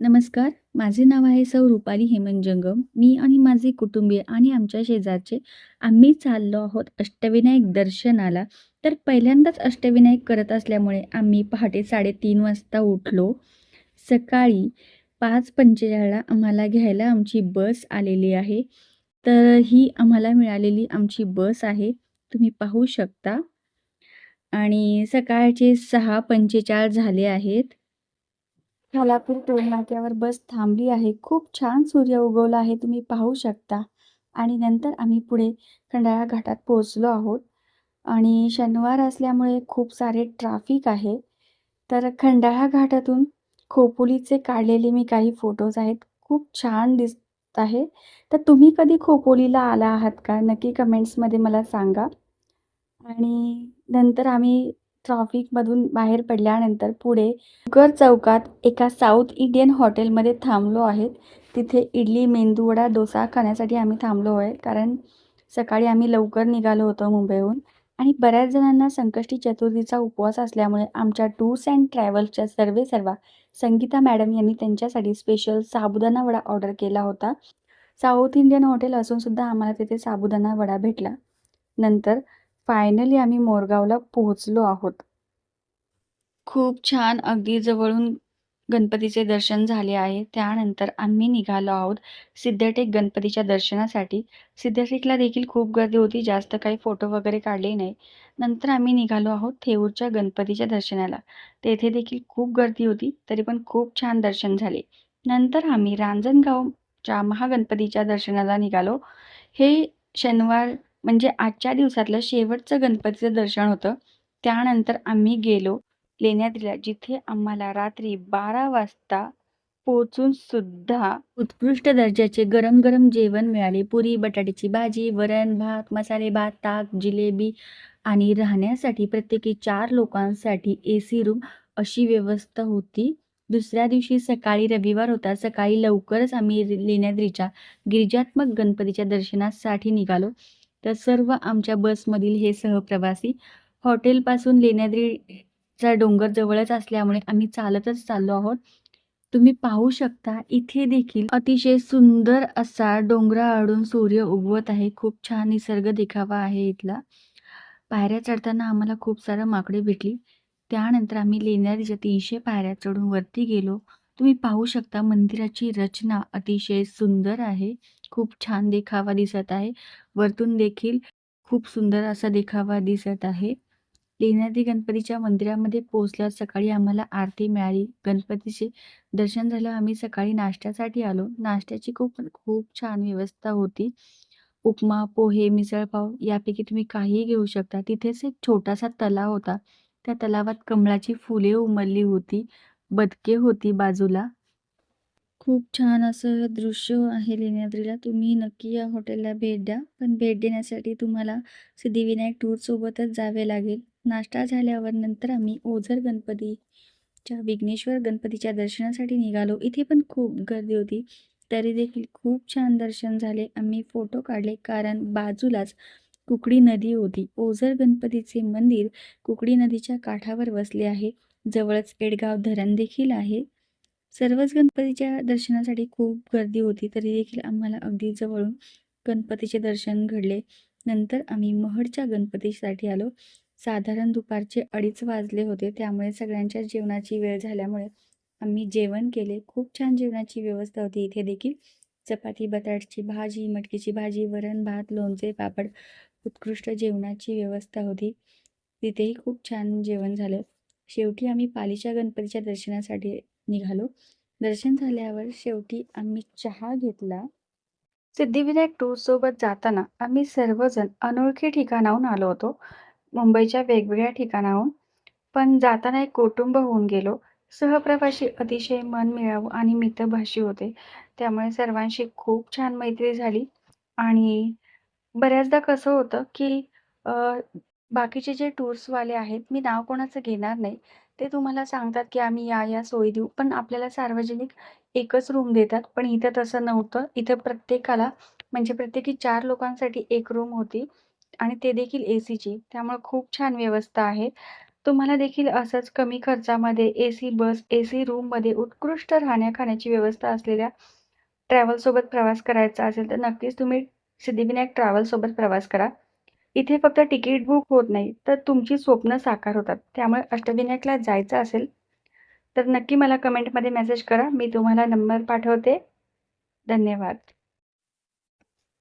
नमस्कार. माझे नाव आहे सौ रुपाली हेमंत जंगम. मी आणि माझे कुटुंबीय आणि आमच्या शेजारचे आम्ही चाललो आहोत अष्टविनायक दर्शनाला. तर पहिल्यांदाच अष्टविनायक करत असल्यामुळे आम्ही पहाटे 3:30 वाजता उठलो. सकाळी पाच पंचेचाळीला आम्हाला घ्यायला आमची बस आलेली आहे. तर ही आम्हाला मिळालेली आमची बस आहे. तुम्ही पाहू शकता. आणि सकाळचे 6:45 झाले आहेत. खालापूर टोल नाक्यावर बस थांबली आहे. खूप छान सूर्य उगवला आहे. तुम्ही पाहू शकता. आणि नंतर आम्ही पुढे खंडाळा घाटात पोहोचलो आहोत. आणि शनिवार असल्यामुळे खूप सारे ट्राफिक आहे. तर खंडाळा घाटातून खोपोलीचे काढलेले मी काही फोटोज आहेत. खूप छान दिसत आहे. तर तुम्ही कधी खोपोलीला आला आहात का? नक्की कमेंट्समध्ये मला सांगा. आणि नंतर आम्ही ट्रॉफिकमधून बाहेर पडल्यानंतर पुढे गर चौकात एका साऊथ इंडियन हॉटेलमध्ये थांबलो आहेत. तिथे इडली, मेंदूवडा, डोसा खाण्यासाठी आम्ही थांबलो आहे. कारण सकाळी आम्ही लवकर निघालो होतो मुंबईहून. आणि बऱ्याच जणांना संकष्टी चतुर्थीचा उपवास असल्यामुळे आमच्या टूर्स अँड ट्रॅव्हल्सच्या सर्वे सर्वा संगीता मॅडम यांनी त्यांच्यासाठी स्पेशल साबुदाणा वडा ऑर्डर केला होता. साऊथ इंडियन हॉटेल असून सुद्धा आम्हाला तिथे साबुदाणा वडा भेटला. नंतर फायनली आम्ही मोरगावला पोहोचलो आहोत. खूप छान अगदी जवळून गणपतीचे दर्शन झाले आहे. त्यानंतर आम्ही निघालो आहोत सिद्धटेक गणपतीच्या दर्शनासाठी. सिद्धटेकला देखील खूप गर्दी होती. जास्त काही फोटो वगैरे काढले नाही. नंतर आम्ही निघालो आहोत थेऊरच्या गणपतीच्या दर्शनाला. तेथे देखील खूप गर्दी होती. तरी पण खूप छान दर्शन झाले. नंतर आम्ही रांजणगावच्या महागणपतीच्या दर्शनाला निघालो. हे शनिवार म्हणजे आजच्या दिवसातलं शेवटचं गणपतीचं दर्शन होतं. त्यानंतर आम्ही गेलो लेण्याद्रीला जिथे आम्हाला रात्री 12 वाजता पोचून सुद्धा उत्कृष्ट दर्जाचे गरम-गरम जेवण मिळाले. पुरी, बटाट्याची भाजी, वरण, भात, मसाले भात, ताक, जिलेबी आणि राहण्यासाठी प्रत्येकी चार लोकांसाठी ए सी रूम अशी व्यवस्था होती. दुसऱ्या दिवशी सकाळी रविवार होता. सकाळी लवकरच आम्ही लेण्याद्रीच्या गिरिजात्मक गणपतीच्या दर्शनासाठी निघालो. तर सर्व आमच्या बसमधील हे सहप्रवासी हॉटेलपासून लेण्याद्रीचा डोंगर जवळच असल्यामुळे आम्ही चालतच चाललो आहोत. तुम्ही पाहू शकता इथे देखील अतिशय सुंदर असा डोंगराआडून सूर्य उगवत आहे. खूप छान निसर्ग देखावा आहे इथला. पायऱ्या चढताना आम्हाला खूप सारं माकडे भेटली. त्यानंतर आम्ही लेण्याद्रीच्या तीनशे पायऱ्या चढून वरती गेलो. तुम्ही पाहू शकता मंदिराची रचना अतिशय सुंदर आहे. खूप छान देखावा दिसत आहे. वरतून देखील खूप सुंदर असा देखावा दिसत आहे. लेण्याद्री गणपतीच्या मंदिरामध्ये पोहोचल्यावर सकाळी आम्हाला आरती मिळाली. गणपतीचे दर्शन झालं आम्ही सकाळी नाश्त्यासाठी आलो. नाश्त्याची खूप खूप छान व्यवस्था होती. उपमा, पोहे, मिसळपाव यापैकी तुम्ही काहीही घेऊ शकता. तिथेच एक छोटासा तलाव होता. त्या तलावात कमळाची फुले उमलली होती. बदके होती बाजूला. खूप छान असं दृश्य आहे लेण्याद्रीला. तुम्ही नक्की या हॉटेलला भेट द्या. पण भेट देण्यासाठी तुम्हाला सिद्धिविनायक टूरसोबतच जावे लागेल. नाश्ता झाल्यावर नंतर आम्ही ओझर गणपतीच्या विघ्नेश्वर गणपतीच्या दर्शनासाठी निघालो. इथे पण खूप गर्दी होती. तरी देखील खूप छान दर्शन झाले. आम्ही फोटो काढले कारण बाजूलाच कुकडी नदी होती. ओझर गणपतीचे मंदिर कुकडी नदीच्या काठावर वसले आहे. जवळच एडगाव धरण देखील आहे. सर्वच गणपतीच्या दर्शनासाठी खूप गर्दी होती. तरी देखील आम्हाला अगदी जवळून गणपतीचे दर्शन घडले. नंतर आम्ही महडच्या गणपतीसाठी आलो. साधारण दुपारचे अडीच वाजले होते. त्यामुळे सगळ्यांच्या जेवणाची वेळ झाल्यामुळे आम्ही जेवण केले. खूप छान जेवणाची व्यवस्था होती इथे देखील. चपाती, बटाटची भाजी, मटकीची भाजी, वरण, भात, लोणचे, पापड उत्कृष्ट जेवणाची व्यवस्था होती. तिथेही खूप छान जेवण झालं. शेवटी आम्ही पालीच्या गणपतीच्या दर्शनासाठी निघालो. दर्शन झाल्यावर शेवटी आम्ही चहा घेतला. सिद्धिविनायक टूरसोबत जाताना आम्ही सर्वजण अनोळखी ठिकाणाहून आलो होतो. मुंबईच्या वेगवेगळ्या ठिकाणाहून. पण जाताना एक कुटुंब होऊन गेलो. सहप्रवासी अतिशय मन मिळावं आणि मितभाषी होते. त्यामुळे सर्वांशी खूप छान मैत्री झाली. आणि बऱ्याचदा कसं होतं, की बाकीचे जे टूर्सवाले आहेत, मी नाव कोणाचं घेणार नाही. ते तुम्हाला सांगतात, की आम्ही या-या सोयी देऊ. पण आपल्याला सार्वजनिक एकच रूम देतात. पण इथं तसं नव्हतं. इथं प्रत्येकाला म्हणजे प्रत्येकी चार लोकांसाठी एक रूम होती आणि ते देखील ए सीची त्यामुळे खूप छान व्यवस्था आहे. तुम्हाला देखील असंच कमी खर्चामध्ये ए सी बस, ए सी रूममध्ये उत्कृष्ट राहण्या-खाण्याची व्यवस्था असलेल्या ट्रॅव्हलसोबत प्रवास करायचा असेल, तर नक्कीच तुम्ही सिद्धिविनायक ट्रॅव्हलसोबत प्रवास करा. इथे फक्त तिकीट बुक होत नाही, तर तुमची स्वप्न साकार होतात. त्यामुळे अष्टविनायकला जायचं असेल, तर नक्की मला कमेंटमध्ये मेसेज करा. मी तुम्हाला नंबर पाठवते. धन्यवाद.